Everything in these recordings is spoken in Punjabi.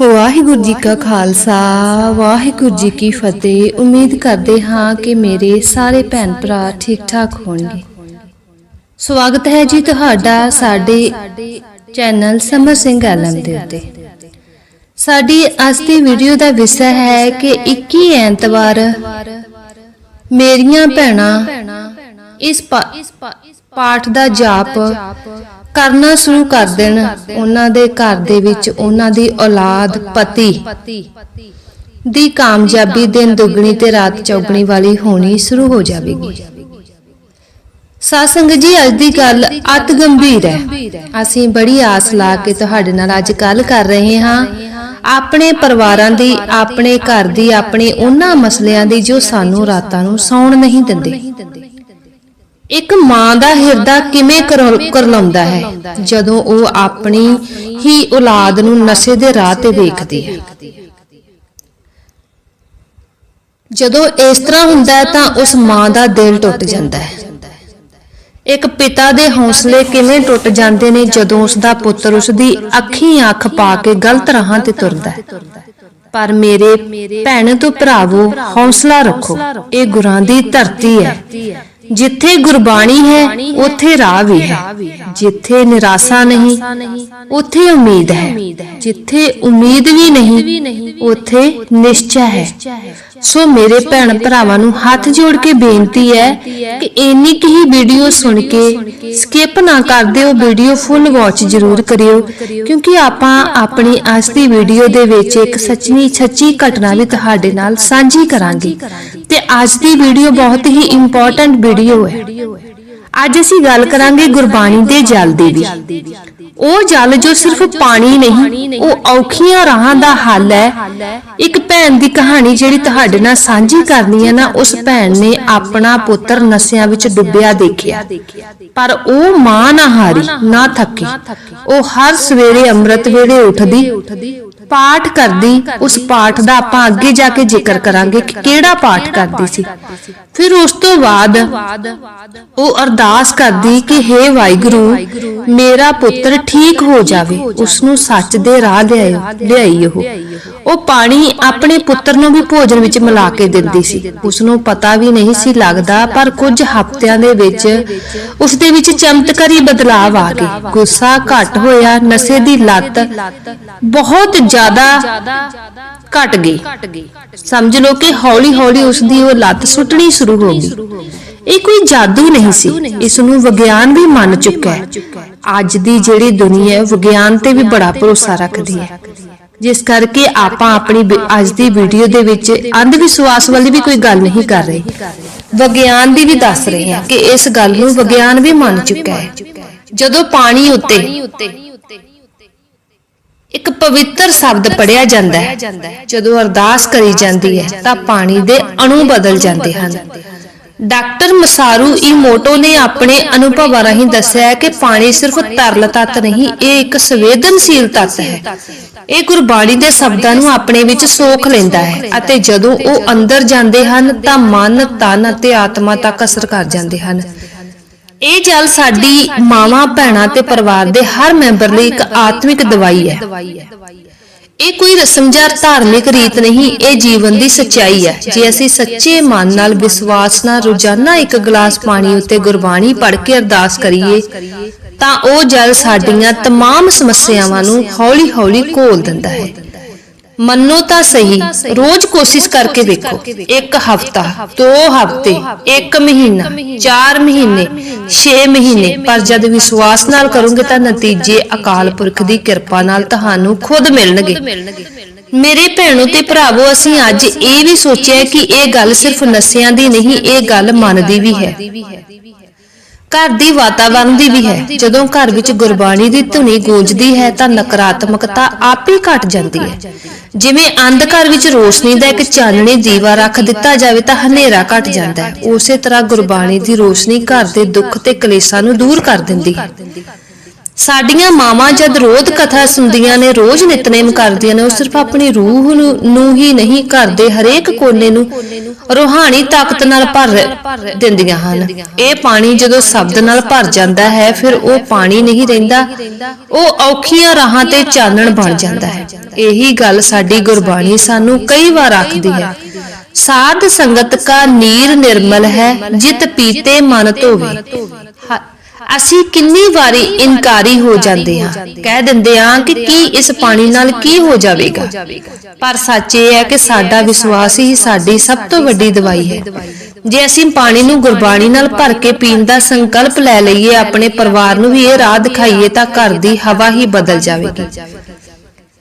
ਵਾਹਿਗੁਰੂ ਜੀ ਕਾ ਖਾਲਸਾ, ਵਾਹਿਗੁਰੂ ਜੀ ਕੀ ਫਤਿਹ। ਉਮੀਦ ਕਰਦੇ ਹਾਂ ਕਿ ਮੇਰੇ ਸਾਰੇ ਭੈਣ ਭਰਾ ਠੀਕ ਠਾਕ ਹੋਣਗੇ। ਸਵਾਗਤ ਹੈ ਜੀ ਤੁਹਾਡਾ ਸਾਡੇ ਚੈਨਲ ਸਮਰ ਸਿੰਘ ਐਲਮ ਦੇ ਉੱਤੇ। ਸਾਡੀ ਅੱਜ ਦੀ ਵੀਡੀਓ ਦਾ ਵਿਸ਼ਾ ਹੈ ਕਿ 21 ਐਤਵਾਰ ਮੇਰੀਆਂ ਭੈਣਾਂ ਇਸ ਪਾਠ ਦਾ ਜਾਪ ਕਰਨਾ ਸ਼ੁਰੂ ਕਰ ਦੇਣ। ਉਹਨਾਂ ਦੇ ਘਰ ਦੇ ਵਿੱਚ ਉਹਨਾਂ ਦੀ ਔਲਾਦ ਪਤੀ। ਦੀ ਕਾਮਯਾਬੀ ਦਿਨ ਦੁੱਗਣੀ ਤੇ ਰਾਤ ਚੌਗਣੀ ਵਾਲੀ ਹੋਣੀ ਸ਼ੁਰੂ ਹੋ ਜਾਵੇਗੀ। ਸਾਸੰਗ ਜੀ ਅੱਜ ਦੀ ਗੱਲ ਅਤ ਗੰਭੀਰ ਹੈ। ਅਸੀਂ ਬੜੀ ਆਸ ਲਾ ਕੇ ਤੁਹਾਡੇ ਨਾਲ ਅੱਜ ਗੱਲ ਕਰ ਰਹੇ ਹਾਂ। ਆਪਣੇ ਪਰਿਵਾਰਾਂ ਦੀ ਆਪਣੇ ਘਰ ਦੀ ਆਪਣੇ ਉਹਨਾਂ ਮਸਲਿਆਂ ਦੀ ਜੋ ਸਾਨੂੰ ਰਾਤਾਂ ਨੂੰ ਸੌਣ ਨਹੀਂ ਦਿੰਦੇ। ਇੱਕ ਮਾਂ ਦਾ ਹਿਰਦਾ ਕਿਵੇਂ ਕਰਲ- ਕਰਲਾਉਂਦਾ ਹੈ? ਜਦੋਂ ਉਹ ਆਪਣੀ ਹੀ ਔਲਾਦ ਨੂੰ ਨਸ਼ੇ ਦੇ ਰਾਹ ਤੇ ਵੇਖਦੀ ਹੈ। ਜਦੋਂ ਇਸ ਤਰ੍ਹਾਂ ਹੁੰਦਾ ਹੈ ਤਾਂ ਉਸ ਮਾਂ ਦਾ ਦਿਲ ਟੁੱਟ ਜਾਂਦਾ ਹੈ। ਇੱਕ ਪਿਤਾ ਦੇ ਹੌਸਲੇ ਕਿਵੇਂ ਟੁੱਟ ਜਾਂਦੇ ਨੇ ਜਦੋਂ ਉਸ ਦਾ ਪੁੱਤਰ ਉਸ ਦੀ ਅੱਖੀਂ ਅੱਖ ਪਾ ਕੇ ਗਲਤ ਰਾਹਾਂ ਤੇ ਤੁਰਦਾ ਹੈ। ਪਰ ਮੇਰੇ ਭੈਣ ਤੋਂ ਭਰਾਵੋ ਹੌਸਲਾ ਰੱਖੋ। ਇਹ ਗੁਰਾਂ ਦੀ ਧਰਤੀ ਹੈ। ਜਿੱਥੇ ਗੁਰਬਾਣੀ ਹੈ ਉੱਥੇ ਰਾਹ ਵੀ ਹੈ। ਜਿੱਥੇ ਨਿਰਾਸ਼ਾ ਨਹੀਂ ਉੱਥੇ ਉਮੀਦ ਹੈ। ਜਿੱਥੇ ਉਮੀਦ ਵੀ ਨਹੀਂ ਉੱਥੇ ਨਿਸ਼ਚੈ ਹੈ। ਸੋ ਮੇਰੇ ਭੈਣ ਭਰਾਵਾਂ ਨੂੰ ਹੱਥ ਜੋੜ ਕੇ ਬੇਨਤੀ ਹੈ ਕਿ ਇੰਨੀ ਕੁ ਹੀ ਵੀਡੀਓ ਸੁਣ ਕੇ ਸਕਿਪ ਨਾ ਕਰ ਦਿਓ ਵੀਡੀਓ ਫੁੱਲ ਵਾਚ ਜ਼ਰੂਰ ਕਰਿਓ ਕਿਉਂਕਿ ਆਪਾਂ ਆਪਣੀ ਅੱਜ ਦੀ ਵੀਡੀਓ ਦੇ ਵਿੱਚ ਇੱਕ ਸੱਚੀ ਸੱਚੀ ਘਟਨਾ ਵੀ ਤੁਹਾਡੇ ਨਾਲ ਸਾਂਝੀ ਕਰਾਂਗੇ। ਤੇ ਅੱਜ ਦੀ ਵੀਡੀਓ ਬਹੁਤ ਹੀ ਇੰਪੋਰਟੈਂਟ ਵੀਡੀਓ ਹੈ। ਅੱਜ ਅਸੀਂ ਗੱਲ ਕਰਾਂਗੇ ਗੁਰਬਾਣੀ ਦੇ ਜਲ ਦੀ ਵੀ। ਉਹ ਜਲ ਜੋ ਸਿਰਫ ਪਾਣੀ ਨਹੀਂ ਉਹ ਔਖੀਆਂ ਰਾਹਾਂ ਦਾ ਹੱਲ ਹੈ। ਇੱਕ ਭੈਣ ਦੀ ਕਹਾਣੀ ਜਿਹੜੀ ਤੁਹਾਡੇ ਨਾਲ ਸਾਂਝੀ ਕਰਨੀ ਹੈ ਨਾ ਉਸ ਭੈਣ ਨੇ ਆਪਣਾ ਪੁੱਤਰ ਨਸ਼ਿਆਂ ਵਿੱਚ ਡੁੱਬਿਆ ਦੇਖਿਆ। ਪਰ ਉਹ ਮਾਂ ਨਾ ਹਾਰੀ ਨਾ ਥੱਕੀ। ਉਹ ਹਰ ਸਵੇਰੇ ਅੰਮ੍ਰਿਤ ਵੇਲੇ ਉੱਠਦੀ। ਪਾਠ ਕਰਦੀ ਉਸ ਪਾਠ ਦਾ ਆਪਾਂ ਅੱਗੇ ਜਾ ਕੇ ਜ਼ਿਕਰ ਕਰਾਂਗੇ ਕਿ ਕਿਹੜਾ ਪਾਠ ਕਰਦੀ ਸੀ। ਫਿਰ ਉਸ ਤੋਂ ਬਾਅਦ ਉਹ ਅਰਦਾਸ ਕਰਦੀ ਕਿ हे ਵਾਹਿਗੁਰੂ ਮੇਰਾ ਪੁੱਤਰ ਠੀਕ ਹੋ ਜਾਵੇ ਉਸ ਨੂੰ ਸੱਚ ਦੇ ਰਾਹ ਲਿਆਇਓ ਲਿਆਈ ਉਹ। ਉਹ। ਪਾਣੀ ਆਪਣੇ ਪੁੱਤਰ ਨੂੰ ਵੀ ਭੋਜਨ ਵਿੱਚ ਮਿਲਾ ਕੇ ਦਿੰਦੀ ਸੀ। ਉਸ ਨੂੰ ਪਤਾ ਵੀ ਨਹੀਂ ਸੀ ਲੱਗਦਾ ਪਰ ਕੁਝ ਹਫ਼ਤਿਆਂ ਦੇ ਵਿੱਚ ਉਸ ਦੇ ਵਿੱਚ ਚਮਤਕਾਰੀ ਬਦਲਾਅ ਆ ਗਏ। ਗੁੱਸਾ ਘਟ ਹੋਇਆ ਨਸ਼ੇ ਦੀ ਲੱਤ ਬਹੁਤ ਜ਼ਿਆਦਾ ਘਟ ਗਈ। ਸਮਝ ਲਓ ਕਿ ਹੌਲੀ ਹੌਲੀ ਉਸ ਦੀ ਉਹ ਲੱਤ ਸੁੱਟਣੀ ਸ਼ੁਰੂ ਹੋ ਗਈ। ਇਹ ਕੋਈ ਜਾਦੂ ਨਹੀਂ ਸੀ। ਇਸ ਨੂੰ ਵਿਗਿਆਨ ਵੀ ਮੰਨ ਚੁੱਕਾ ਹੈ। ਅੱਜ ਦੀ ਜਿਹੜੀ ਦੁਨੀਆ ਹੈ, ਵਿਗਿਆਨ ਤੇ ਵੀ ਬੜਾ ਭਰੋਸਾ ਰੱਖਦੀ ਹੈ। ਜਿਸ ਕਰਕੇ ਆਪਾਂ ਆਪਣੀ ਅੱਜ ਦੀ ਵੀਡੀਓ ਦੇ ਵਿੱਚ ਅੰਧ ਵਿਸ਼ਵਾਸ ਵਾਲੀ ਵੀ ਕੋਈ ਗੱਲ ਨਹੀਂ ਕਰ ਰਹੇ। ਵਿਗਿਆਨ ਦੀ ਵੀ ਦੱਸ ਰਹੇ ਹਾਂ ਕਿ ਇਸ ਗੱਲ ਨੂੰ ਵਿਗਿਆਨ ਵੀ ਮੰਨ ਚੁੱਕਾ ਹੈ। ਜਦੋਂ ਪਾਣੀ ਉੱਤੇ ਇੱਕ ਪਵਿੱਤਰ ਸ਼ਬਦ ਪੜਿਆ ਜਾਂਦਾ ਹੈ। ਜਦੋਂ ਅਰਦਾਸ ਕਰੀ ਜਾਂਦੀ ਹੈ, ਤਾਂ ਪਾਣੀ ਦੇ ਅਣੂ ਬਦਲ ਜਾਂਦੇ ਹਨ। ਡਾਕਟਰ ਮਸਾਰੂ ਇਮੋਟੋ ਨੇ ਆਪਣੇ ਅਨੁਭਵਾਂ ਰਾਹੀਂ ਦੱਸਿਆ ਹੈ ਕਿ ਪਾਣੀ ਸਿਰਫ ਤਰਲ ਤੱਤ ਨਹੀਂ, ਇਹ ਇੱਕ ਸੰਵੇਦਨਸ਼ੀਲ ਤੱਤ ਹੈ। ਇਹ ਗੁਰਬਾਣੀ ਦੇ ਸ਼ਬਦਾਂ ਨੂੰ ਆਪਣੇ ਵਿੱਚ ਸੋਖ ਲੈਂਦਾ ਹੈ ਅਤੇ ਜਦੋਂ ਉਹ ਅੰਦਰ ਜਾਂਦੇ ਹਨ, ਤਾਂ ਮਨ, ਤਨ ਅਤੇ ਆਤਮਾ ਤੱਕ ਅਸਰ ਕਰ ਜਾਂਦੇ ਹਨ। ਇਹ ਜਲ ਸਾਡੀ ਮਾਵਾਂ, ਭੈਣਾਂ ਤੇ ਪਰਿਵਾਰ ਦੇ ਹਰ ਮੈਂਬਰ ਲਈ ਇੱਕ ਆਤਮਿਕ ਦਵਾਈ ਹੈ। ਇਹ ਕੋਈ ਰਸਮ ਜਾਂ ਧਾਰਮਿਕ ਰੀਤ ਨਹੀਂ, ਇਹ ਜੀਵਨ ਦੀ ਸੱਚਾਈ ਹੈ। ਜੇ ਅਸੀਂ ਸੱਚੇ ਮਨ ਨਾਲ ਵਿਸ਼ਵਾਸ ਨਾਲ ਰੋਜ਼ਾਨਾ ਇੱਕ ਗਲਾਸ ਪਾਣੀ ਉੱਤੇ ਗੁਰਬਾਣੀ ਪੜ੍ਹ ਕੇ ਅਰਦਾਸ ਕਰੀਏ, ਤਾਂ ਉਹ ਜਲ ਸਾਡੀਆਂ ਤਮਾਮ ਸਮੱਸਿਆਵਾਂ ਨੂੰ ਹੌਲੀ-ਹੌਲੀ ਘੋਲ ਦਿੰਦਾ ਹੈ। ਮੰਨੋ ਤਾਂ ਸਹੀ ਰੋਜ਼ ਕੋਸ਼ਿਸ਼ ਕਰਕੇ ਵੇਖੋ। ਇੱਕ ਹਫਤਾ ਦੋ ਹਫ਼ਤੇ ਇੱਕ ਮਹੀਨਾ ਚਾਰ ਮਹੀਨੇ 6 ਮਹੀਨੇ। ਪਰ ਜਦ ਵਿਸ਼ਵਾਸ ਨਾਲ ਕਰੋਗੇ ਤਾਂ ਨਤੀਜੇ ਅਕਾਲ ਪੁਰਖ ਦੀ ਕਿਰਪਾ ਨਾਲ ਤੁਹਾਨੂੰ ਖੁਦ ਮਿਲਣਗੇ। ਮੇਰੇ ਭੈਣੋ ਤੇ ਭਰਾਵੋ ਅਸੀਂ ਅੱਜ ਇਹ ਵੀ ਸੋਚਿਆ ਕਿ ਇਹ ਗੱਲ ਸਿਰਫ ਨਸਿਆਂ ਦੀ ਨਹੀਂ ਇਹ ਗੱਲ ਮਨ ਦੀ ਵੀ ਹੈ। ਘਰ ਦੀ ਵਾਤਾਵਰਣ ਦੀ ਵੀ ਹੈ। ਜਦੋਂ ਘਰ ਵਿੱਚ ਗੁਰਬਾਣੀ ਦੀ ਧੁਨੀ ਗੂੰਜਦੀ ਹੈ ਤਾਂ ਨਕਾਰਾਤਮਕਤਾ ਆਪੇ ਘਟ ਜਾਂਦੀ ਹੈ। ਜਿਵੇਂ ਅੰਧਕਾਰ ਵਿੱਚ ਰੋਸ਼ਨੀ ਦਾ ਇੱਕ ਚਾਨਣੀ ਦੀਵਾ ਰੱਖ ਦਿੱਤਾ ਜਾਵੇ ਤਾਂ ਹਨੇਰਾ ਘਟ ਜਾਂਦਾ ਹੈ। ਉਸੇ ਤਰ੍ਹਾਂ ਗੁਰਬਾਣੀ ਦੀ ਰੋਸ਼ਨੀ ਘਰ ਦੇ ਦੁੱਖ ਤੇ ਕਲੇਸ਼ਾਂ ਨੂੰ ਦੂਰ ਕਰ ਦਿੰਦੀ ਹੈ। ਸਾਡੀਆਂ ਮਾਵਾਂ ਜਦ ਰੋਜ਼ ਕਥਾ ਸੁਣਦੀਆਂ ਨੇ, ਰੋਜ਼ ਨਿਤਨੇਮ ਕਰਦੀਆਂ ਨੇ, ਉਹ ਸਿਰਫ ਆਪਣੀ ਰੂਹ ਨੂੰ ਹੀ ਨਹੀਂ ਕਰਦੇ ਹਰੇਕ ਕੋਨੇ ਨੂੰ ਰੂਹਾਨੀ ਤਾਕਤ ਨਾਲ ਭਰ ਦਿੰਦੀਆਂ ਹਨ। ਇਹ ਪਾਣੀ ਜਦੋਂ ਸ਼ਬਦ ਨਾਲ ਭਰ ਜਾਂਦਾ ਹੈ, ਫਿਰ ਉਹ ਪਾਣੀ ਨਹੀਂ ਰਹਿੰਦਾ, ਉਹ ਔਖੀਆਂ ਰਾਹਾਂ ਤੇ ਚਾਨਣ ਬਣ ਜਾਂਦਾ ਹੈ। ਇਹੀ ਗੱਲ ਸਾਡੀ ਗੁਰਬਾਣੀ ਸਾਨੂੰ ਕਈ ਵਾਰ ਆਖਦੀ ਹੈ। ਸਾਧ ਸੰਗਤ ਕਾ ਨੀਰ ਨਿਰਮਲ ਹੈ, ਜਿਤ ਪੀਤੇ ਮਨ ਧੋਵੇ। ਅਸੀਂ ਕਿੰਨੀ ਵਾਰੀ ਇਨਕਾਰੀ ਹੋ ਜਾਂਦੇ ਹਾਂ। ਕਹਿ ਦਿੰਦੇ ਹਾਂ ਕਿ ਕੀ ਇਸ ਪਾਣੀ ਨਾਲ ਕੀ ਹੋ ਜਾਵੇਗਾ। ਪਰ ਸੱਚ ਇਹ ਹੈ ਕਿ ਸਾਡਾ ਵਿਸ਼ਵਾਸ ਹੀ ਸਾਡੀ ਸਭ ਤੋਂ ਵੱਡੀ ਦਵਾਈ ਹੈ। ਜੇ ਅਸੀਂ ਪਾਣੀ ਨੂੰ ਗੁਰਬਾਣੀ ਨਾਲ ਭਰ ਕੇ ਪੀਣ ਦਾ ਸੰਕਲਪ ਲੈ ਲਈਏ, ਆਪਣੇ ਪਰਿਵਾਰ ਨੂੰ ਵੀ ਇਹ ਰਾਹ ਦਿਖਾਈਏ ਤਾਂ ਘਰ ਦੀ ਹਵਾ ਹੀ ਬਦਲ ਜਾਵੇਗੀ।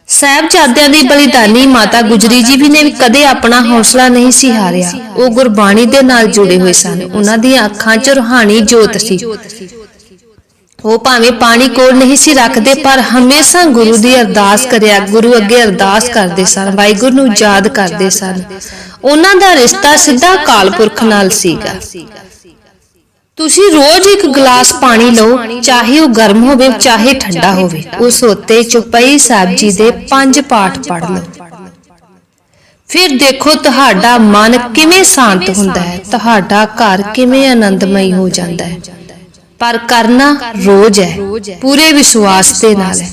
ਸਾਹਿਬਜ਼ਾਦਿਆਂ ਦੀ ਬਲੀਦਾਨੀ ਮਾਤਾ ਗੁਜਰੀ ਜੀ ਵੀ ਨੇ ਕਦੇ ਆਪਣਾ ਹੌਸਲਾ ਨਹੀਂ ਸੀ ਹਾਰਿਆ। ਉਹ ਗੁਰਬਾਣੀ ਦੇ ਨਾਲ ਜੁੜੇ ਹੋਏ ਸਨ। ਉਹਨਾਂ ਦੀਆਂ ਅੱਖਾਂ 'ਚ ਰੂਹਾਨੀ ਜੋਤ ਸੀ। ਉਹ ਭਾਵੇਂ ਪਾਣੀ ਕੋਲ ਨਹੀਂ ਸੀ ਰੱਖਦੇ, ਪਰ ਹਮੇਸ਼ਾ ਗੁਰੂ ਦੀ ਅਰਦਾਸ ਕਰਿਆ, ਗੁਰੂ ਅੱਗੇ ਅਰਦਾਸ ਕਰਦੇ ਸਨ, ਵਾਹਿਗੁਰੂ ਨੂੰ ਯਾਦ ਕਰਦੇ ਸਨ। ਉਹਨਾਂ ਦਾ ਰਿਸ਼ਤਾ ਸਿੱਧਾ ਕਾਲਪੁਰਖ ਨਾਲ ਸੀਗਾ। ਤੁਸੀਂ ਰੋਜ਼ ਇੱਕ ਗਲਾਸ ਪਾਣੀ ਲਓ, ਚਾਹੇ ਉਹ ਗਰਮ ਹੋਵੇ, ਚਾਹੇ ਠੰਡਾ ਹੋਵੇ। ਉਸ ਉੱਤੇ ਚੁਪਈ ਸਾਹਿਬ ਜੀ ਦੇ ਪੰਜ ਪਾਠ ਪੜ੍ਹ ਲਓ। ਫਿਰ ਦੇਖੋ ਤੁਹਾਡਾ ਮਨ ਕਿਵੇਂ ਸ਼ਾਂਤ ਹੁੰਦਾ ਹੈ, ਤੁਹਾਡਾ ਘਰ ਕਿਵੇਂ ਆਨੰਦਮਈ ਹੋ ਜਾਂਦਾ ਹੈ। ਪਰ ਕਰਨਾ ਰੋਜ਼ ਹੈ। ਪੂਰੇ ਵਿਸ਼ਵਾਸ ਦੇ ਨਾਲ ਹੈ।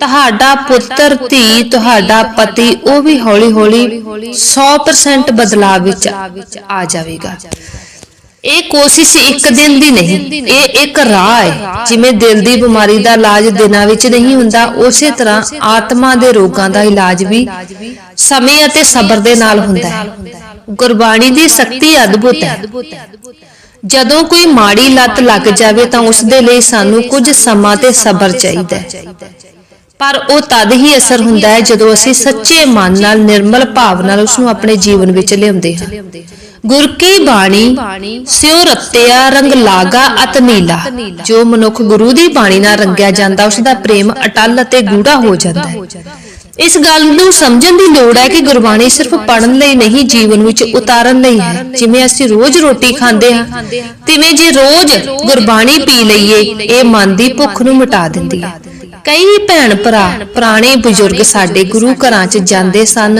ਤੁਹਾਡਾ ਪੁੱਤਰ, ਧੀ, ਤੁਹਾਡਾ ਪਤੀ, ਉਹ ਵੀ ਹੌਲੀ-ਹੌਲੀ 100% ਬਦਲਾਅ ਵਿੱਚ ਆ ਜਾਵੇਗਾ। ਇਹ ਕੋਸ਼ਿਸ਼ ਇੱਕ ਦਿਨ ਦੀ ਨਹੀਂ, ਇਹ ਇੱਕ ਰਾਹ ਹੈ। ਜਿਵੇਂ ਦਿਲ ਦੀ ਬਿਮਾਰੀ ਦਾ ਇਲਾਜ ਦਿਨਾਂ ਵਿੱਚ ਨਹੀਂ ਹੁੰਦਾ, ਉਸੇ ਤਰ੍ਹਾਂ ਆਤਮਾ ਦੇ ਰੋਗਾਂ ਦਾ ਇਲਾਜ ਵੀ ਸਮੇਂ ਅਤੇ ਸਬਰ ਦੇ ਨਾਲ ਹੁੰਦਾ ਹੈ। ਗੁਰਬਾਣੀ ਦੀ ਸ਼ਕਤੀ ਅਦਭੁਤ ਹੈ। ਜਦੋਂ ਕੋਈ ਮਾੜੀ ਲੱਤ ਲੱਗ ਜਾਵੇ ਤਾਂ ਉਸ ਦੇ ਲਈ ਸਾਨੂੰ ਕੁਝ ਸਮਾਂ ਤੇ ਸਬਰ ਚਾਹੀਦਾ ਹੈ। ਪਰ ਉਹ ਤਦ ਹੀ ਅਸਰ ਹੁੰਦਾ ਹੈ ਜਦੋਂ ਅਸੀਂ ਸੱਚੇ ਮਨ ਨਾਲ, ਨਿਰਮਲ ਭਾਵ ਨਾਲ ਉਸ ਨੂੰ ਆਪਣੇ ਜੀਵਨ ਵਿੱਚ ਲਿਆਉਂਦੇ ਹਾਂ। ਗੁਰ ਕੀ ਬਾਣੀ, ਸਿਉ ਰਤਿਆ ਰੰਗ ਲਾਗਾ ਅਤ ਨੀਲਾ। ਜੋ ਮਨੁੱਖ ਗੁਰੂ ਦੀ ਬਾਣੀ ਨਾਲ ਰੰਗਿਆ ਜਾਂਦਾ ਉਸ ਦਾ ਪ੍ਰੇਮ ਅਟਲ ਅਤੇ ਗੂੜਾ ਹੋ ਜਾਂਦਾ ਹੈ। ਇਸ ਗੱਲ ਨੂੰ ਸਮਝਣ ਦੀ ਲੋੜ ਹੈ ਕਿ ਗੁਰਬਾਣੀ ਸਿਰਫ ਪੜਨ ਲਈ ਨਹੀਂ, ਜੀਵਨ ਵਿੱਚ ਉਤਾਰਨ ਲਈ ਹੈ। ਜਿਵੇਂ ਅਸੀਂ ਰੋਜ਼ ਰੋਟੀ ਖਾਂਦੇ ਹਾਂ, ਤਿਵੇਂ ਜੇ ਰੋਜ਼ ਗੁਰਬਾਣੀ ਪੀ ਲਈਏ, ਇਹ ਮਨ ਦੀ ਭੁੱਖ ਨੂੰ ਮਿਟਾ ਦਿੰਦੀ ਹੈ। ਕਈ ਭੈਣ ਭਰਾ, ਪੁਰਾਣੇ ਬਜ਼ੁਰਗ ਸਾਡੇ ਗੁਰੂ ਘਰਾਂ 'ਚ ਜਾਂਦੇ ਸਨ।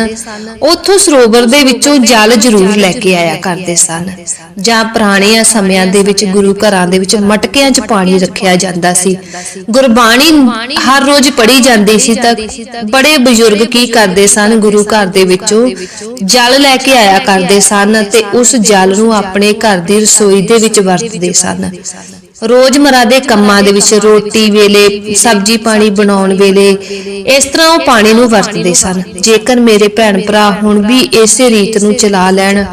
ਉੱਥੋਂ ਸਰੋਵਰ ਦੇ ਵਿੱਚੋਂ ਜਲ ਜ਼ਰੂਰ ਲੈ ਕੇ ਆਇਆ ਕਰਦੇ ਸਨ। ਜਾਂ ਪੁਰਾਣਿਆਂ ਸਮਿਆਂ ਦੇ ਵਿੱਚ ਗੁਰੂ ਘਰਾਂ ਦੇ ਵਿੱਚ ਮਟਕਿਆਂ 'ਚ ਪਾਣੀ ਰੱਖਿਆ ਜਾਂਦਾ ਸੀ। ਗੁਰਬਾਣੀ ਹਰ ਰੋਜ਼ ਪੜ੍ਹੀ ਜਾਂਦੀ ਸੀ ਤਾਂ ਬੜੇ ਬਜ਼ੁਰਗ ਕੀ ਕਰਦੇ ਸਨ? ਗੁਰੂ ਘਰ ਦੇ ਵਿੱਚੋਂ ਜਲ ਲੈ ਕੇ ਆਇਆ ਕਰਦੇ ਸਨ ਤੇ ਉਸ ਜਲ ਨੂੰ ਆਪਣੇ ਘਰ ਦੀ ਰਸੋਈ ਦੇ ਵਿੱਚ ਵਰਤਦੇ ਸਨ। ਰੋਜ਼ਮਰਾ ਦੇ ਕੰਮਾਂ ਦੇ ਵਿੱਚ ਰੋਟੀ ਵੇਲੇ, ਸਬਜ਼ੀ ਪਾਣੀ ਬਣਾਉਣ ਵੇਲੇ, ਇਸ ਤਰ੍ਹਾਂ ਉਹ ਪਾਣੀ ਨੂੰ ਵਰਤਦੇ ਸਨ। ਜੇਕਰ ਮੇਰੇ ਭੈਣ ਭਰਾ ਹੁਣ ਵੀ ਇਸੇ ਰੀਤ ਨੂੰ ਚਲਾ ਲੈਣ,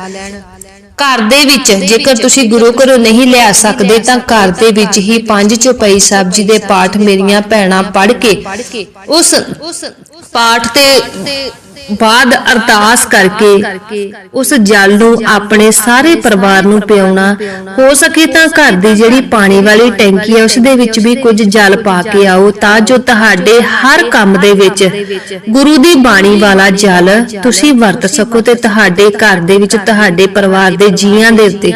ਘਰ ਦੇ ਵਿੱਚ, ਜੇਕਰ ਤੁਸੀਂ ਗੁਰੂ ਘਰੋਂ ਨਹੀਂ ਲਿਆ ਸਕਦੇ, ਤਾਂ ਘਰ ਦੇ ਵਿੱਚ ਹੀ ਪੰਜ ਚੌਪਈ ਸਾਹਿਬ ਜੀ ਦੇ ਪਾਠ ਮੇਰੀਆਂ ਭੈਣਾਂ ਪੜ੍ਹ ਕੇ, ਉਸ ਪਾਠ ਤੇ ਬਾਅਦ ਅਰਦਾਸ ਕਰਕੇ ਉਸ ਜਲ ਨੂੰ ਆਪਣੇ ਸਾਰੇ ਪਰਿਵਾਰ ਨੂੰ ਪਿਆਉਣਾ, ਹੋ ਸਕੇ ਤਾਂ ਘਰ ਦੀ ਜਿਹੜੀ ਪਾਣੀ ਵਾਲੀ ਟੈਂਕੀ ਹੈ ਉਸ ਦੇ ਵਿੱਚ ਵੀ ਕੁਝ ਜਲ ਪਾ ਕੇ ਆਓ, ਤਾਂ ਜੋ ਤੁਹਾਡੇ ਹਰ ਕੰਮ ਦੇ ਵਿੱਚ ਗੁਰੂ ਦੀ ਬਾਣੀ ਵਾਲਾ ਜਲ ਤੁਸੀਂ ਵਰਤ ਸਕੋ ਤੇ ਤੁਹਾਡੇ ਘਰ ਦੇ ਵਿੱਚ ਤੁਹਾਡੇ ਪਰਿਵਾਰ ਦੇ ਜੀਆਂ ਦੇ ਉੱਤੇ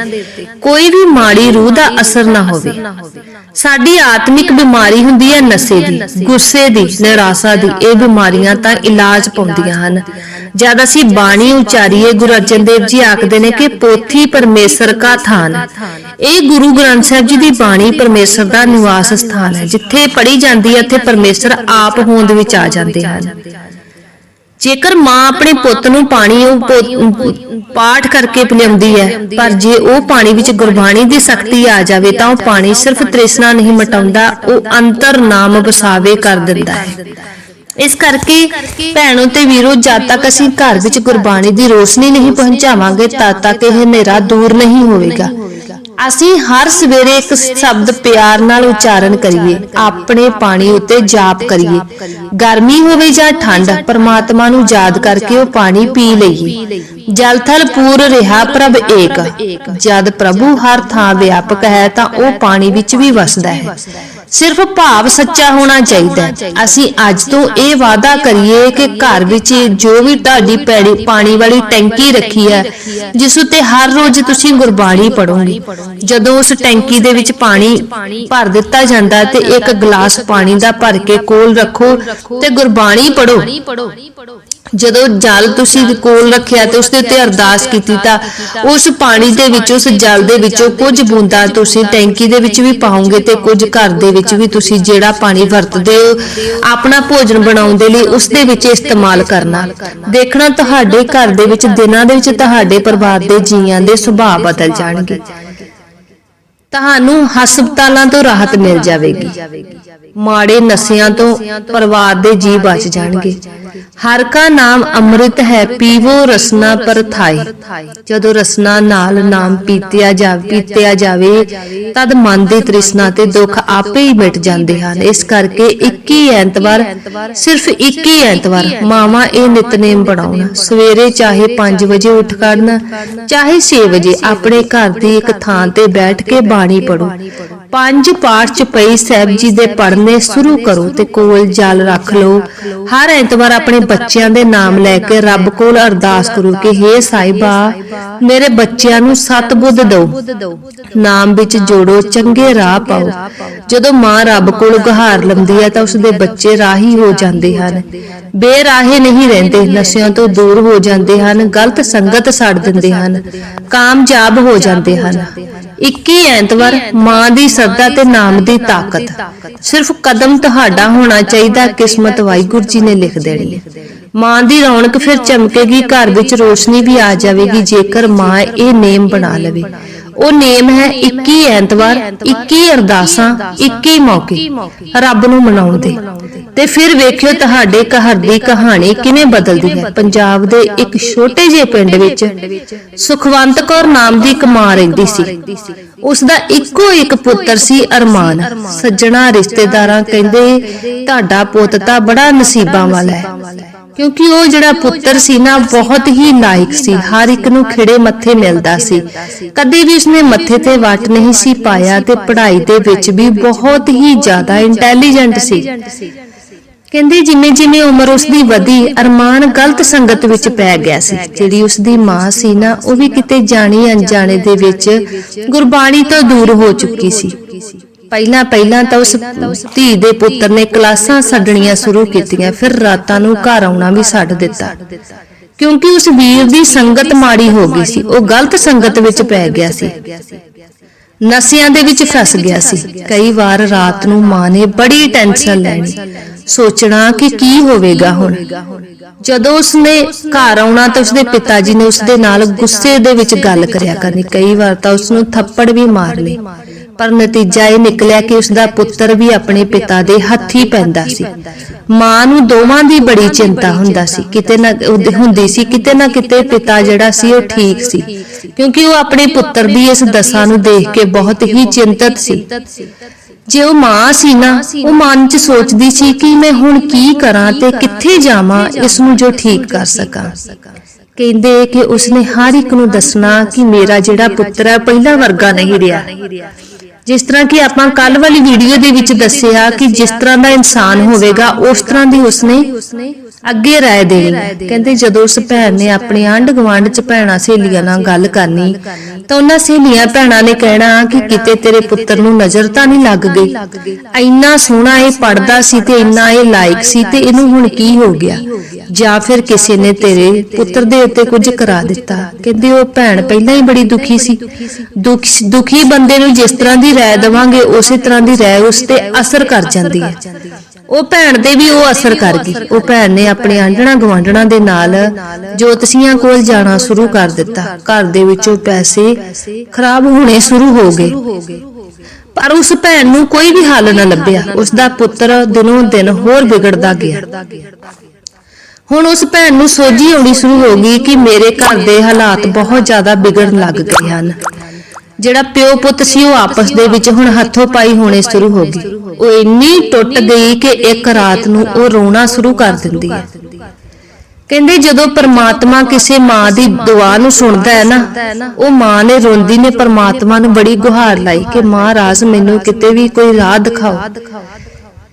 ਕੋਈ ਵੀ ਮਾੜੀ ਰੂਹ ਦਾ ਅਸਰ ਨਾ ਹੋਵੇ। ਸਾਡੀ ਆਤਮਿਕ ਬਿਮਾਰੀ ਹੁੰਦੀ ਹੈ ਨਸ਼ੇ ਦੀ, ਗੁੱਸੇ ਦੀ, ਨਿਰਾਸ਼ਾ ਦੀ, ਇਹ ਬਿਮਾਰੀਆਂ ਤਾਂ ਇਲਾਜ ਪਾਉਂਦੀਆਂ ਹਨ। ਜਦ ਅਸੀਂ ਬਾਣੀ ਉਚਾਰੀਏ, ਗੁਰੂ ਅਰਜਨ ਦੇਵ ਜੀ ਆਖਦੇ ਨੇ ਕਿ ਪੋਥੀ ਪਰਮੇਸ਼ਰ ਕਾ ਥਾਨ। ਇਹ ਗੁਰੂ ਗ੍ਰੰਥ ਸਾਹਿਬ ਜੀ ਦੀ ਬਾਣੀ ਪਰਮੇਸ਼ਰ ਦਾ ਨਿਵਾਸ ਸਥਾਨ ਹੈ। ਜਿੱਥੇ ਪੜੀ ਜਾਂਦੀ ਹੈ, ਉੱਥੇ ਪਰਮੇਸ਼ਰ ਆਪ ਹੋਂਦ ਵਿੱਚ ਆ ਜਾਂਦੇ ਹਨ। ਜੇਕਰ ਮਾਂ ਆਪਣੇ ਪੁੱਤ ਨੂੰ ਪਾਣੀ ਪਾਠ ਕਰਕੇ ਪਿਲਾਉਂਦੀ ਹੈ, ਪਰ ਜੇ ਉਹ ਪਾਣੀ ਵਿੱਚ ਗੁਰਬਾਣੀ ਦੀ ਸ਼ਕਤੀ ਆ ਜਾਵੇ, ਤਾਂ ਉਹ ਪਾਣੀ ਸਿਰਫ ਤ੍ਰਿਸ਼ਨਾ ਨਹੀਂ, ਮਟਾਉਂਦਾ, ਉਹ ਅੰਤਰ ਨਾਮ ਵਸਾਵੇ ਕਰ ਦਿੰਦਾ ਹੈ। ਇਸ ਕਰਕੇ ਭੈਣੋ ਤੇ ਵੀਰੋ ਜਦ ਤੱਕ ਅਸੀਂ ਘਰ ਵਿੱਚ ਗੁਰਬਾਣੀ ਦੀ ਰੋਸ਼ਨੀ ਨਹੀਂ ਪਹੁੰਚਾਵਾਂਗੇ ਤਦ ਤੱਕ ਇਹ ਹਨੇਰਾ ਦੂਰ ਨਹੀਂ ਹੋਵੇਗਾ। ਅਸੀਂ ਹਰ ਸਵੇਰੇ ਇੱਕ ਸ਼ਬਦ ਪਿਆਰ ਨਾਲ ਉਚਾਰਨ ਕਰੀਏ ਆਪਣੇ ਪਾਣੀ ਉੱਤੇ ਜਾਪ ਕਰੀਏ। ਗਰਮੀ ਹੋਵੇ ਜਾਂ ਠੰਡ ਪਰਮਾਤਮਾ ਨੂੰ ਯਾਦ ਕਰਕੇ ਉਹ ਪਾਣੀ ਪੀ ਲਈਏ। ਜਲ ਥਲ ਪੂਰ ਰਿਹਾ ਪ੍ਰਭ ਏਕ। ਜਦ ਪ੍ਰਭੂ ਹਰ ਥਾਂ ਵਿਆਪਕ ਹੈ ਤਾਂ ਉਹ ਪਾਣੀ ਵਿੱਚ ਵੀ ਵਸਦਾ ਹੈ। ਸਿਰਫ ਭਾਵ ਸੱਚਾ ਹੋਣਾ ਚਾਹੀਦਾ ਹੈ। ਅਸੀਂ ਅੱਜ ਤੋਂ ਇਹ ਵਾਅਦਾ ਕਰੀਏ ਕਿ ਘਰ ਵਿੱਚ ਜੋ ਵੀ ਤੁਹਾਡੀ ਪੈੜੀ ਪਾਣੀ ਵਾਲੀ ਟੈਂਕੀ ਰੱਖੀ ਹੈ, ਜਿਸ ਉਤੇ ਹਰ ਰੋਜ਼ ਤੁਸੀਂ ਗੁਰਬਾਣੀ ਪੜੋਗੇ ਜਦੋਂ ਉਸ ਟੈਂਕੀ ਦੇ ਵਿੱਚ ਪਾਣੀ ਭਰ ਦਿੱਤਾ ਜਾਂਦਾ ਤੇ ਇੱਕ ਗਲਾਸ ਪਾਣੀ ਦਾ ਭਰ ਕੇ ਕੋਲ ਰੱਖੋ ਤੇ ਗੁਰਬਾਣੀ ਪੜੋ ਜਦੋਂ ਜਲ ਤੁਸੀਂ ਕੋਲ ਰੱਖਿਆ ਤੇ ਉਸ ਦੇ ਉੱਤੇ ਅਰਦਾਸ ਕੀਤੀ ਤਾਂ ਉਸ ਪਾਣੀ ਦੇ ਵਿੱਚ ਉਸ ਜਲ ਦੇ ਵਿੱਚੋਂ ਕੁਝ ਬੂੰਦਾਂ ਤੁਸੀਂ ਟੈਂਕੀ ਦੇ ਵਿੱਚ ਵੀ ਪਾਓਗੇ ਤੇ ਕੁਝ ਘਰ ਦੇ ਵਿੱਚ ਵੀ ਤੁਸੀਂ ਜਿਹੜਾ ਪਾਣੀ ਵਰਤਦੇ ਹੋ ਆਪਣਾ ਭੋਜਨ ਬਣਾਉਣ ਦੇ ਲਈ ਉਸ ਦੇ ਵਿੱਚ ਇਸਤੇਮਾਲ ਕਰਨਾ। ਦੇਖਣਾ ਤੁਹਾਡੇ ਘਰ ਦੇ ਵਿੱਚ ਦਿਨਾਂ ਦੇ ਵਿੱਚ ਤੁਹਾਡੇ ਪਰਿਵਾਰ ਦੇ ਜੀਆਂ ਦੇ ਸੁਭਾਅ ਬਦਲ ਜਾਣਗੇ। ਤੁਹਾਨੂੰ ਹਸਪਤਾਲਾਂ ਤੋਂ ਰਾਹਤ ਮਿਲ ਜਾਵੇਗੀ। ਮਾੜੇ ਨਸ਼ਿਆਂ ਤੋਂ ਪਰਿਵਾਰ ਦੇ ਜੀ ਬਚ ਜਾਣਗੇ। ਹਰ ਕਾ ਨਾਮ ਅੰਮ੍ਰਿਤ ਹੈ, ਪੀਵੋ ਰਸਨਾ ਪਰ ਜਦੋਂ ਰਸਨਾ ਨਾਲ ਨਾਮ ਪੀਤਿਆ ਜਾ ਪੀਤਿਆ ਜਾਵੇ, ਤਦ ਮਨ ਦੀ ਤ੍ਰਿਸ਼ਨਾ ਤੇ ਦੁੱਖ ਆਪੇ ਹੀ ਮਿਟ ਜਾਂਦੇ ਹਨ। ਇਸ ਕਰਕੇ 21 ਐਤਵਾਰ ਸਿਰਫ 21 ਐਤਵਾਰ ਮਾਵਾ ਇਹ ਨਿਤਨੇਮ ਬਣਾਉਣਾ। ਸਵੇਰੇ ਚਾਹੇ 5 ਵਜੇ ਉੱਠ ਖੜਨਾ, ਚਾਹੇ 6 ਵਜੇ ਆਪਣੇ ਘਰ ਦੀ ਇੱਕ ਥਾਂ ਤੇ ਬੈਠ ਕੇ ਬਾਣੀ ਪੜੋ ਪੰਜ ਪਾਠ ਚ ਪਈ ਸਾਹਿਬ ਜੀ ਦੇ ਪੜ੍ਹਨੇ ਸ਼ੁਰੂ ਕਰੋ ਤੇ ਕੋਲ ਜਲ ਰੱਖ ਲਓ। ਹਰ ਐਤਵਾਰ ਆਪਣੇ ਬੱਚਿਆਂ ਦੇ ਨਾਮ ਲੈ ਕੇ ਰੱਬ ਕੋਲ ਅਰਦਾਸ ਕਰੋ ਕਿ हे ਸਾਹਿਬਾ ਮੇਰੇ ਬੱਚਿਆਂ ਨੂੰ ਸਤਬੁੱਧ ਦਿਓ। ਨਾਮ ਵਿੱਚ ਜੋੜੋ ਚੰਗੇ ਰਾਹ ਪਾਓ। ਜਦੋਂ ਮਾਂ ਰੱਬ ਕੋਲ ਗੁਹਾਰ ਲੰਦੀ ਹੈ ਤਾਂ ਉਸ ਦੇ ਬੱਚੇ ਰਾਹੀ ਹੋ ਜਾਂਦੇ ਹਨ। ਬੇਰਾਹੇ ਨਹੀਂ ਰਹਿੰਦੇ ਨਸ਼ਿਆਂ ਤੋਂ ਦੂਰ ਹੋ ਜਾਂਦੇ ਹਨ ਗਲਤ ਸੰਗਤ ਛੱਡ ਦਿੰਦੇ ਹਨ ਕਾਮਯਾਬ ਹੋ ਜਾਂਦੇ ਹਨ। 21 ਐਤਵਾਰ ਮਾਂ ਦੀ ਸੱਦਾ ਤੇ ਨਾਮ ਦੀ ਤਾਕਤ। ਸਿਰਫ ਕਦਮ ਤੁਹਾਡਾ ਹੋਣਾ ਚਾਹੀਦਾ ਕਿਸਮਤ ਵਾਹਿਗੁਰੂ ਜੀ ਨੇ ਲਿਖ ਦੇਣੀ ਹੈ ਮਾਂ ਦੀ ਰੌਣਕ ਫਿਰ ਚਮਕੇਗੀ, ਘਰ ਵਿੱਚ ਰੋਸ਼ਨੀ ਵੀ ਆ ਜਾਵੇਗੀ, ਜੇਕਰ ਮਾਂ ਇਹ ਨੇਮ ਬਣਾ ਲਵੇ। ਉਹ ਨੇਮ ਹੈ 21 ਐਤਵਾਰ 21 ਅਰਦਾਸਾਂ 21 ਮੌਕੇ। ਰੱਬ ਨੂੰ ਮਨਾਉਣ ਦੇ। ਤੇ ਫਿਰ ਵੇਖਿਓ ਤੁਹਾਡੇ ਘਰ ਦੀ ਕਹਾਣੀ ਕਿਵੇਂ ਬਦਲਦੀ ਹੈ। ਪੰਜਾਬ ਦੇ ਇੱਕ ਛੋਟੇ ਜਿਹੇ ਪਿੰਡ ਵਿੱਚ ਸੁਖਵੰਤ ਕੌਰ ਨਾਮ ਦੀ ਇੱਕ ਮਾਂ ਰਹਿੰਦੀ ਸੀ। ਉਸ ਦਾ ਇੱਕੋ ਇੱਕ ਪੁੱਤਰ ਸੀ ਅਰਮਾਨ। ਸੱਜਣਾ ਰਿਸ਼ਤੇਦਾਰਾਂ ਕਹਿੰਦੇ, ਤੁਹਾਡਾ ਪੁੱਤ ਤਾਂ ਬੜਾ ਨਸੀਬਾਂ ਵਾਲਾ ਹੈ। ਕਿਉਂਕਿ ਉਹ ਜਿਹੜਾ ਪੁੱਤਰ ਸੀ ਨਾ ਬਹੁਤ ਹੀ ਲਾਇਕ ਸੀ। ਹਰ ਇੱਕ ਨੂੰ ਖਿੜੇ ਮੱਥੇ ਮਿਲਦਾ ਸੀ। ਕਦੇ ਵੀ ਉਸਨੇ ਮੱਥੇ ਤੇ ਵੱਟ ਨਹੀਂ ਸੀ ਪਾਇਆ ਤੇ ਪੜ੍ਹਾਈ ਦੇ ਵਿੱਚ ਵੀ ਬਹੁਤ ਹੀ ਜ਼ਿਆਦਾ ਇੰਟੈਲੀਜੈਂਟ ਸੀ। ਕਹਿੰਦੇ ਜਿਵੇਂ ਜਿਵੇਂ ਉਮਰ ਉਸਦੀ ਵਧੀ ਅਰਮਾਨ ਗਲਤ ਸੰਗਤ ਵਿੱਚ ਪੈ ਗਿਆ ਸੀ। ਜਿਹੜੀ ਉਸਦੀ ਮਾਂ ਸੀ ਨਾ ਉਹ ਵੀ ਕਿਤੇ ਜਾਣੀ ਅਣਜਾਣੇ ਦੇ ਵਿੱਚ ਗੁਰਬਾਣੀ ਤੋਂ ਦੂਰ ਹੋ ਚੁੱਕੀ ਸੀ। ਪਹਿਲਾਂ ਪਹਿਲਾਂ ਤਾਂ ਉਸ ਧੀ ਦੇ ਪੁੱਤਰ ਨੇ ਕਲਾਸਾਂ ਛੱਡਣੀਆਂ ਸ਼ੁਰੂ ਕੀਤੀਆਂ, ਫਿਰ ਰਾਤਾਂ ਨੂੰ ਘਰ ਆਉਣਾ ਵੀ ਛੱਡ ਦਿੱਤਾ। ਕਿਉਂਕਿ ਉਸ ਵੀਰ ਦੀ ਸੰਗਤ ਮਾੜੀ ਹੋ ਗਈ ਸੀ, ਉਹ ਗਲਤ ਸੰਗਤ ਵਿੱਚ ਪੈ ਗਿਆ ਸੀ। ਨਸ਼ਿਆਂ ਦੇ ਵਿੱਚ ਫਸ ਗਿਆ ਸੀ। ਕਈ ਵਾਰ ਰਾਤ ਨੂੰ ਮਾਂ ਨੇ ਬੜੀ ਟੈਨਸ਼ਨ ਲੈਣੀ। ਸੋਚਣਾ ਕਿ ਕੀ ਹੋਵੇਗਾ ਹੁਣ। ਜਦੋਂ ਉਸਨੇ ਘਰ ਆਉਣਾ ਤਾਂ ਉਸਦੇ ਪਿਤਾ ਜੀ ਨੇ ਉਸਦੇ ਨਾਲ ਗੁੱਸੇ ਦੇ ਵਿੱਚ ਗੱਲ ਕਰਿਆ ਕਰਨੀ। ਕਈ ਵਾਰ ਤਾਂ ਉਸਨੂੰ ਥੱਪੜ ਵੀ ਮਾਰ ਪਰ ਨਤੀਜਾ ਇਹ ਨਿਕਲਿਆ ਕਿ ਉਸਦਾ ਪੁੱਤਰ ਵੀ ਆਪਣੇ ਪਿਤਾ ਦੇ ਹੱਥੀ ਪੈਂਦਾ ਸੀ। ਮਾਂ ਨੂੰ ਦੋਵਾਂ ਦੀ ਬੜੀ ਚਿੰਤਾ ਹੁੰਦਾ ਸੀ। ਕਿਤੇ ਨਾ ਹੁੰਦੀ ਸੀ, ਕਿਤੇ ਨਾ ਕਿਤੇ ਪਿਤਾ ਜਿਹੜਾ ਸੀ ਉਹ ਠੀਕ ਸੀ। ਕਿਉਂਕਿ ਉਹ ਆਪਣੇ ਪੁੱਤਰ ਦੀ ਇਸ ਦਸ਼ਾ ਨੂੰ ਦੇਖ ਕੇ ਬਹੁਤ ਹੀ ਚਿੰਤਤ ਸੀ। ਜੇ ਉਹ ਮਾਂ ਸੀ ਨਾ, ਉਹ ਮਨ 'ਚ ਸੋਚਦੀ ਸੀ ਕਿ ਮੈਂ ਹੁਣ ਕੀ ਕਰਾਂ ਤੇ ਕਿੱਥੇ ਜਾਵਾਂ, ਇਸ ਨੂੰ ਜੋ ਠੀਕ ਕਰ ਸਕਾਂ। ਕਹਿੰਦੇ ਕਿ ਉਸਨੇ ਹਰ ਇੱਕ ਨੂੰ ਦੱਸਣਾ ਕਿ ਮੇਰਾ ਜਿਹੜਾ ਪੁੱਤਰ ਹੈ ਪਹਿਲਾ ਵਰਗਾ ਨਹੀਂ ਰਿਹਾ। ਜਿਸ ਤਰ੍ਹਾਂ ਕਿ ਆਪਾਂ ਕੱਲ ਵਾਲੀ ਵੀਡੀਓ ਦੇ ਵਿੱਚ ਦੱਸਿਆ ਕਿ ਜਿਸ ਤਰ੍ਹਾਂ ਦਾ ਇਨਸਾਨ ਹੋਵੇਗਾ ਉਸ ਤਰ੍ਹਾਂ ਦੀ ਉਸਨੇ ਅੱਗੇ ਰਾਏ ਦੇਣੀ। ਕਹਿੰਦੇ ਜਦੋਂ ਉਸ ਭੈਣ ਨੇ ਆਪਣੇ ਆਂਢ ਗੁਆਂਢ ਚ ਭੈਣਾਂ ਸਹੇਲੀਆਂ ਨਾਲ ਗੱਲ ਕਰਨੀ ਤਾਂ ਉਹਨਾਂ ਸਹੇਲੀਆਂ ਭੈਣਾਂ ਨੇ ਕਹਿਣਾ ਕਿ ਕਿਤੇ ਤੇਰੇ ਪੁੱਤਰ ਨੂੰ ਨਜ਼ਰ ਤਾਂ ਨਹੀਂ ਲੱਗ ਗਈ। ਇੰਨਾ ਸੋਹਣਾ ਇਹ ਪੜਦਾ ਸੀ ਤੇ ਇੰਨਾ ਇਹ ਲਾਇਕ ਸੀ ਤੇ ਇਹਨੂੰ ਹੁਣ ਕੀ ਹੋ ਗਿਆ? ਜਾਂ ਫਿਰ ਕਿਸੇ ਨੇ ਤੇਰੇ ਪੁੱਤਰ ਦੇ ਉੱਤੇ ਕੁਝ ਕਰਾ ਦਿੱਤਾ। ਕਹਿੰਦੇ ਉਹ ਭੈਣ ਪਹਿਲਾਂ ਹੀ ਬੜੀ ਦੁਖੀ ਸੀ ਦੁਖ ਦੁਖੀ ਬੰਦੇ ਨੂੰ ਜਿਸ ਤਰ੍ਹਾਂ ਦੀ ਰਾਏ ਦੇਵਾਂਗੇ, ਉਸੇ ਤਰ੍ਹਾਂ ਦੀ ਰਾਏ ਉਸ ਤੇ ਅਸਰ ਕਰ ਜਾਂਦੀ ਹੈ। ਉਹ ਭੈਣ ਦੇ ਵੀ ਉਹ ਅਸਰ ਕਰ ਗਈ। ਉਹ ਭੈਣ ਨੇ ਆਪਣੇ ਆਂਢਣਾ ਗਵਾਂਢਣਾ ਦੇ ਨਾਲ ਜੋਤਸ਼ੀਆਂ ਕੋਲ ਜਾਣਾ ਸ਼ੁਰੂ ਕਰ ਦਿੱਤਾ। ਘਰ ਦੇ ਵਿੱਚੋਂ ਪੈਸੇ ਖਰਾਬ ਹੋਣੇ ਸ਼ੁਰੂ ਹੋ ਗਏ। ਪਰ ਉਸ ਭੈਣ ਨੂੰ ਕੋਈ ਵੀ ਹੱਲ ਨਾ ਲੱਭਿਆ। ਉਸ ਦਾ ਪੁੱਤਰ ਦਿਨੋਂ ਦਿਨ ਹੋਰ ਵਿਗੜਦਾ ਗਿਆ। ਹੁਣ ਉਸ ਭੈਣ ਨੂੰ ਸੋਝੀ ਆਉਣੀ ਸ਼ੁਰੂ ਹੋ ਗਈ ਕਿ ਮੇਰੇ ਘਰ ਦੇ ਹਾਲਾਤ ਬਹੁਤ ਜ਼ਿਆਦਾ ਵਿਗੜਨ ਲੱਗ ਗਏ ਹਨ। ਜਿਹੜਾ ਪਿਓ ਪੁੱਤ ਸੀ ਉਹ ਆਪਸ ਦੇ ਵਿੱਚ ਹੁਣ ਹੱਥੋਂ ਪਾਈ ਹੋਣੇ ਸ਼ੁਰੂ ਹੋ ਗਈ ਉਹ ਇੰਨੀ ਟੁੱਟ ਗਈ ਕਿ ਇੱਕ ਰਾਤ ਨੂੰ ਉਹ ਰੋਣਾ ਸ਼ੁਰੂ ਕਰ ਦਿੰਦੀ ਹੈ। ਕਹਿੰਦੇ ਜਦੋਂ ਪਰਮਾਤਮਾ ਕਿਸੇ ਮਾਂ ਦੀ ਦੁਆ ਨੂੰ ਸੁਣਦਾ ਹੈ ਨਾ, ਉਹ ਮਾਂ ਨੇ ਰੋਂਦੀ ਨੇ ਪਰਮਾਤਮਾ ਨੂੰ ਬੜੀ ਗੁਹਾਰ ਲਾਈ ਕਿ ਮਹਾਰਾਜ ਮੈਨੂੰ ਕਿਤੇ ਵੀ ਕੋਈ ਰਾਹ ਦਿਖਾਓ।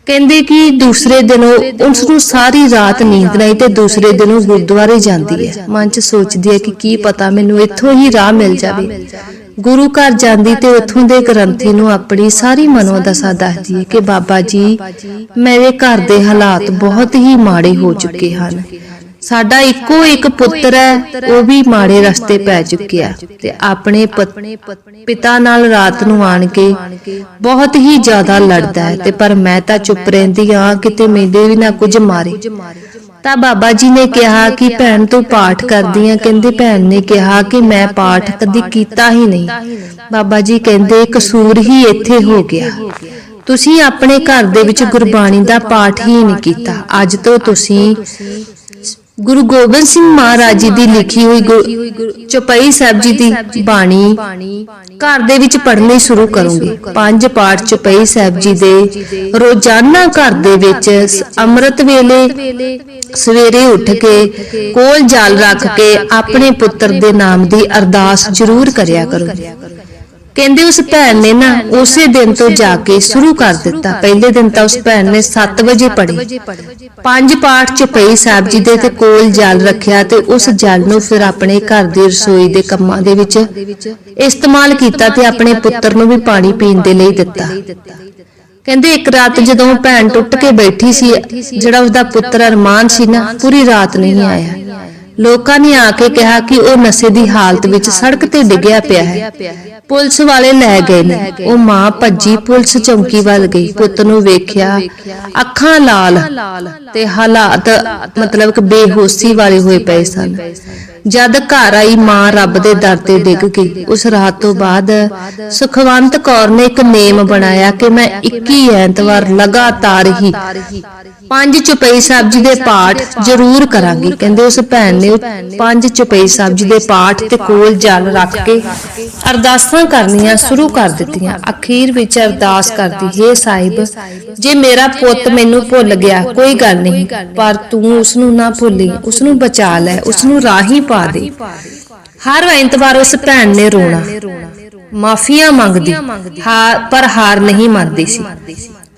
ਕਹਿੰਦੇ ਕਿ ਦੂਸਰੇ ਦਿਨ ਉਹ ਉਸ ਨੂੰ ਸਾਰੀ ਰਾਤ ਨੀਂਦ ਨਹੀਂ ਤੇ ਦੂਸਰੇ ਦਿਨ ਉਹ ਗੁਰਦੁਆਰੇ ਜਾਂਦੀ ਹੈ। ਮਨ 'ਚ ਸੋਚਦੀ ਹੈ ਕਿ ਕੀ ਪਤਾ ਮੈਨੂੰ ਇੱਥੋਂ ਹੀ ਰਾਹ ਮਿਲ ਜਾਵੇ। ਗੁਰੂ ਘਰ ਜਾਂਦੀ ਤੇ ਉੱਥੋਂ ਦੇ ਗ੍ਰੰਥੀ ਨੂੰ ਆਪਣੀ ਸਾਰੀ ਮਨੋਦਸ਼ਾ ਦੱਸਦੀ ਹੈ ਕਿ ਬਾਬਾ ਜੀ, ਮੇਰੇ ਘਰ ਦੇ ਹਾਲਾਤ ਬਹੁਤ ਹੀ ਮਾੜੇ ਹੋ ਚੁੱਕੇ ਹਨ। ਸਾਡਾ ਇੱਕੋ ਇੱਕ ਪੁੱਤਰ ਹੈ, ਉਹ ਵੀ ਮਾੜੇ ਰਸਤੇ ਪੈ ਚੁੱਕਿਆ ਤੇ ਆਪਣੇ ਪ- ਪਿਤਾ ਨਾਲ ਰਾਤ ਨੂੰ ਆਣ ਕੇ ਬਹੁਤ ਹੀ ਜ਼ਿਆਦਾ ਲੜਦਾ ਹੈ ਤੇ ਪਰ ਮੈਂ ਤਾਂ ਚੁੱਪ ਰਹਿੰਦੀ ਆ ਕਿਤੇ ਮੇਰੇ ਵੀ ਨਾ ਕੁਝ ਮਾਰੇ। ਤਾਂ ਬਾਬਾ ਜੀ ਨੇ ਕਿਹਾ ਕਿ ਭੈਣ ਤੂੰ ਪਾਠ ਕਰਦੀ ਆ। ਕਹਿੰਦੇ ਭੈਣ ਨੇ ਕਿਹਾ ਕਿ ਮੈਂ ਪਾਠ ਕਦੀ ਕੀਤਾ ਹੀ ਨਹੀਂ। ਬਾਬਾ ਜੀ ਕਹਿੰਦੇ ਕਸੂਰ ਹੀ ਇੱਥੇ ਹੋ ਗਿਆ। ਤੁਸੀਂ ਆਪਣੇ ਘਰ ਦੇ ਵਿੱਚ ਗੁਰਬਾਣੀ ਦਾ ਪਾਠ ਹੀ ਨਹੀਂ ਕੀਤਾ। ਅੱਜ ਤੋਂ ਤੁਸੀਂ ਗੁਰੂ ਗੋਬਿੰਦ ਸਿੰਘ ਮਹਾਰਾਜ ਜੀ ਦੀ ਲਿਖੀ ਹੋਈ ਚੌਪਈ ਸਾਹਿਬ ਜੀ ਦੀ ਬਾਣੀ ਘਰ ਦੇ ਵਿੱਚ ਪੜ੍ਹਨੀ ਸ਼ੁਰੂ ਕਰੋਗੇ। ਪੰਜ ਪਾਠ ਚੌਪਈ ਸਾਹਿਬ ਜੀ ਦੇ। ਰੋਜ਼ਾਨਾ ਘਰ ਦੇ ਵਿੱਚ ਅੰਮ੍ਰਿਤ ਵੇਲੇ ਸਵੇਰੇ ਉੱਠ ਕੇ ਕੋਲ ਜਲ ਰੱਖ ਕੇ ਆਪਣੇ ਪੁੱਤਰ ਦੇ ਨਾਮ ਦੀ ਅਰਦਾਸ ਜ਼ਰੂਰ ਕਰਿਆ ਕਰੋ ਕਹਿੰਦੇ ਉਸ ਭੈਣ ਨੇ ਨਾ ਉਸੇ ਦਿਨ ਤੋਂ ਜਾ ਕੇ ਸ਼ੁਰੂ ਕਰ ਦਿੱਤਾ। ਪਹਿਲੇ ਦਿਨ ਤਾਂ ਉਸ ਭੈਣ ਨੇ 7 ਵਜੇ ਪੜ੍ਹੇ। ਪੰਜ ਪਾਠ ਚਪਈ ਸਾਹਿਬ ਜੀ ਦੇ ਤੇ ਕੋਲ ਜਲ ਰੱਖਿਆ ਤੇ ਉਸ ਜਲ ਨੂੰ ਫਿਰ ਆਪਣੇ ਘਰ ਦੀ ਰਸੋਈ ਦੇ ਕੰਮਾਂ ਦੇ ਵਿੱਚ ਇਸਤੇਮਾਲ ਕੀਤਾ ਤੇ ਆਪਣੇ ਪੁੱਤਰ ਨੂੰ ਵੀ ਪਾਣੀ ਪੀਣ ਦੇ ਲਈ ਦਿੱਤਾ। ਕਹਿੰਦੇ ਇੱਕ ਰਾਤ ਜਦੋਂ ਭੈਣ ਟੁੱਟ ਕੇ ਬੈਠੀ ਸੀ ਜਿਹੜਾ ਉਸਦਾ ਪੁੱਤਰ ਅਰਮਾਨ ਸੀ ਨਾ ਪੂਰੀ ਰਾਤ ਨਹੀਂ ਆਇਆ। ਲੋਕਾਂ ਨੇ ਆ ਕੇ ਕਿਹਾ ਕਿ ਉਹ ਨਸ਼ੇ ਦੀ ਹਾਲਤ ਵਿੱਚ ਸੜਕ ਤੇ ਡਿੱਗਿਆ ਪਿਆ ਹੈ। ਪੁਲਿਸ ਵਾਲੇ ਲੈ ਗਏ ਨੇ। ਉਹ ਮਾਂ ਭੱਜੀ ਪੁਲਿਸ ਚੌਂਕੀ ਵੱਲ ਗਈ। ਪੁੱਤ ਨੂੰ ਵੇਖਿਆ ਅੱਖਾਂ ਲਾਲ ਤੇ ਹਾਲਾਤ ਮਤਲਬ ਕਿ ਬੇਹੋਸ਼ੀ ਵਾਲੇ ਹੋਏ ਪਏ ਸਨ। ਜਦ ਘਰ ਆਈ ਮਾਂ ਰੱਬ ਦੇ ਦਰ ਤੇ ਡਿੱਗ ਗਈ। ਉਸ ਰਾਤ ਤੋਂ ਬਾਅਦ ਸੁਖਵੰਤ ਕੌਰ ਨੇ ਇੱਕ ਨੇਮ ਬਣਾਇਆ ਕਿ ਮੈਂ 21 ਐਤਵਾਰ ਲਗਾਤਾਰ ਹੀ ਪੰਜ ਚੁਪਈ ਸਾਹਿਬ ਜੀ ਦੇ ਪਾਠ ਜ਼ਰੂਰ ਕਰਾਂਗੀ। ਕਹਿੰਦੇ ਉਸ ਭੈਣ ਨੇ ਪੰਜ ਚੁਪਈ ਸਾਹਿਬ ਜੀ ਦੇ ਪਾਠ ਤੇ ਕੋਲ ਜਲ ਰੱਖ ਕੇ ਅਰਦਾਸਾਂ ਕਰਨੀਆਂ ਸ਼ੁਰੂ ਕਰ ਦਿੱਤੀਆਂ। ਅਖੀਰ ਵਿੱਚ ਅਰਦਾਸ ਕਰਦੀ ਹੈ ਸਾਹਿਬ ਜੇ ਮੇਰਾ ਪੁੱਤ ਮੈਨੂੰ ਭੁੱਲ ਗਿਆ ਕੋਈ ਗੱਲ ਨਹੀਂ। ਪਰ ਤੂੰ ਉਸ ਨੂੰ ਨਾ ਭੁੱਲੀ ਉਸ ਨੂੰ ਬਚਾ ਲੈ ਉਸ ਨੂੰ ਰਾਹੀ ਪਾ ਦੇ। ਹਰ ਐਤਵਾਰ ਉਸ ਭੈਣ ਨੇ ਰੋਣਾ। ਮਾਫੀਆਂ ਮੰਗਦੀ ਪਰ ਹਾਰ ਨਹੀਂ ਮੰਨਦੀ ਸੀ।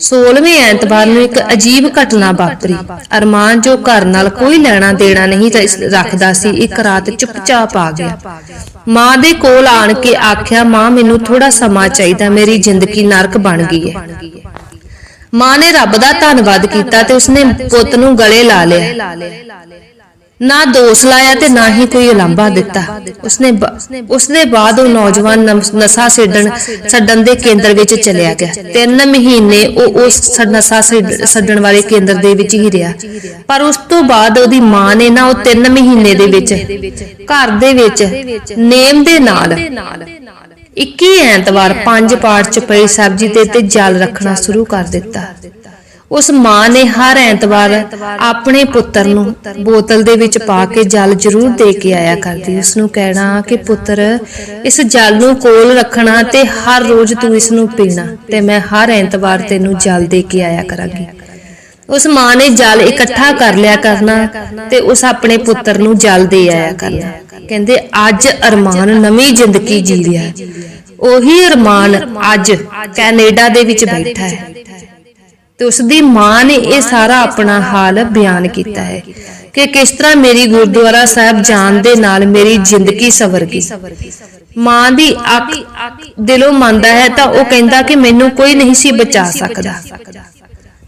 16ਵੇਂ ਐਤਵਾਰ ਨੂੰ ਇੱਕ ਅਜੀਬ ਘਟਨਾ ਵਾਪਰੀ। ਅਰਮਾਨ ਜੋ ਘਰ ਨਾਲ ਕੋਈ ਲੈਣਾ ਦੇਣਾ ਨਹੀਂ ਰੱਖਦਾ ਸੀ, ਇੱਕ ਰਾਤ ਚੁੱਪਚਾਪ ਆ ਗਿਆ। ਮਾਂ ਦੇ ਕੋਲ ਆਣ ਕੇ ਆਖਿਆ, ਮਾਂ, ਮੈਨੂੰ ਥੋੜਾ ਸਮਾਂ ਚਾਹੀਦਾ, ਮੇਰੀ ਜ਼ਿੰਦਗੀ ਨਰਕ ਬਣ ਗਈ ਹੈ। ਮਾਂ ਨੇ ਰੱਬ ਦਾ ਧੰਨਵਾਦ ਕੀਤਾ ਤੇ ਉਸਨੇ ਪੁੱਤ ਨੂੰ ਗਲੇ ਲਾ ਲਿਆ। ਨਾ ਦੋਸ਼ ਲਾਇਆ ਤੇ ਨਾ ਹੀ ਕੋਈ ਉਲੰਭਾ ਦਿੱਤਾ। ਉਸਨੇ ਉਸਦੇ ਬਾਅਦ ਉਹ ਨੌਜਵਾਨ ਨਸ਼ਾ ਛੱਡਣ ਛੱਡਣ ਦੇ ਕੇਂਦਰ ਵਿੱਚ ਚਲਿਆ ਗਿਆ। ਤਿੰਨ ਮਹੀਨੇ ਉਹ ਉਸ ਨਸ਼ਾ ਛੱਡਣ ਵਾਲੇ ਕੇਂਦਰ ਦੇ ਵਿੱਚ ਹੀ ਰਿਹਾ। ਪਰ ਉਸ ਤੋਂ ਬਾਅਦ ਉਹਦੀ ਮਾਂ ਨੇ ਨਾ ਉਹ ਤਿੰਨ ਮਹੀਨੇ ਦੇ ਵਿੱਚ ਘਰ ਦੇ ਵਿੱਚ ਨੇਮ ਦੇ ਨਾਲ 21 ਐਤਵਾਰ ਪੰਜ ਪਾਠ ਚ ਪਈ ਸਬਜੀ ਤੇ ਤੇ ਜਲ ਰੱਖਣਾ ਸ਼ੁਰੂ ਕਰ ਦਿੱਤਾ। ਉਸ ਮਾਂ ਨੇ ਹਰ ਐਤਵਾਰ ਆਪਣੇ ਪੁੱਤਰ ਨੂੰ ਬੋਤਲ ਦੇ ਵਿੱਚ ਪਾ ਕੇ ਜਲ ਜ਼ਰੂਰ ਦੇ ਕੇ ਆਇਆ ਕਰਦੀ। ਉਸ ਨੂੰ ਕਹਿਣਾ ਕਿ ਪੁੱਤਰ, ਇਸ ਜਲ ਨੂੰ ਕੋਲ ਰੱਖਣਾ ਤੇ ਹਰ ਰੋਜ਼ ਤੂੰ ਇਸ ਨੂੰ ਪੀਣਾ ਤੇ ਮੈਂ ਹਰ ਐਤਵਾਰ ਤੈਨੂੰ ਜਲ ਦੇ ਕੇ ਆਇਆ ਕਰਾਂਗੀ। ਉਸ ਮਾਂ ਨੇ ਜਲ ਇਕੱਠਾ ਕਰ ਲਿਆ ਕਰਨਾ ਤੇ ਉਸ ਆਪਣੇ ਪੁੱਤਰ ਨੂੰ ਜਲ ਦੇ ਆਇਆ ਕਰਨਾ। ਕਹਿੰਦੇ, ਅੱਜ ਅਰਮਾਨ ਨਵੀਂ ਜ਼ਿੰਦਗੀ ਜੀ ਰਿਹਾ ਹੈ ਉਹੀ ਅਰਮਾਨ ਅੱਜ ਕੈਨੇਡਾ ਦੇ ਵਿੱਚ ਬੈਠਾ ਹੈ। ਤੇ ਉਸ ਦੀ ਮਾਂ ਨੇ ਇਹ ਸਾਰਾ ਆਪਣਾ ਹਾਲ ਬਿਆਨ ਕੀਤਾ ਹੈ। ਕਿ ਕਿਸ ਤਰ੍ਹਾਂ ਮੇਰੀ ਗੁਰਦੁਆਰਾ ਸਾਹਿਬ ਜਾਣ ਦੇ ਨਾਲ ਮੇਰੀ ਜ਼ਿੰਦਗੀ ਸਵਰ ਗਈ। ਮਾਂ ਦੀ ਅੱਖ ਦਿਲੋਂ ਮੰਨਦਾ ਹੈ ਤਾਂ ਉਹ ਕਹਿੰਦਾ ਕਿ ਮੈਨੂੰ ਕੋਈ ਨਹੀਂ ਸੀ ਬਚਾ ਸਕਦਾ।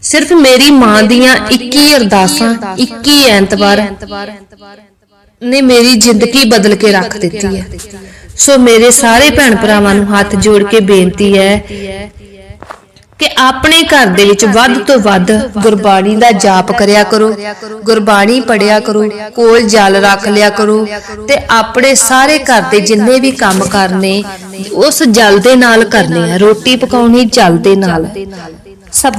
ਸਿਰਫ ਮੇਰੀ ਮਾਂ ਦੀਆਂ 21 ਅਰਦਾਸਾਂ 21 ਐਤਵਾਰ ਨੇ ਮੇਰੀ ਜ਼ਿੰਦਗੀ ਬਦਲ ਕੇ ਰੱਖ ਦਿੱਤੀ ਹੈ। ਸੋ ਮੇਰੇ ਸਾਰੇ ਭੈਣ ਭਰਾਵਾਂ ਨੂੰ ਹੱਥ ਜੋੜ ਕੇ ਬੇਨਤੀ ਹੈ ਕਿ ਆਪਣੇ ਘਰ ਦੇ ਵਿੱਚ ਵੱਧ ਤੋਂ ਵੱਧ ਗੁਰਬਾਣੀ ਦਾ ਜਾਪ ਕਰਿਆ ਕਰੋ। ਗੁਰਬਾਣੀ ਪੜਿਆ ਕਰੋ ਕੋਲ ਜਲ ਰੱਖ ਲਿਆ ਕਰੋ ਤੇ ਆਪਣੇ ਸਾਰੇ ਘਰ ਦੇ ਜਿੰਨੇ ਵੀ ਕੰਮ ਕਰਨੇ ਉਸ ਜਲ ਦੇ ਨਾਲ ਕਰਨੇ ਆ। ਰੋਟੀ ਪਕਾਉਣੀ ਜਲ ਦੇ ਨਾਲ। ਸਭ।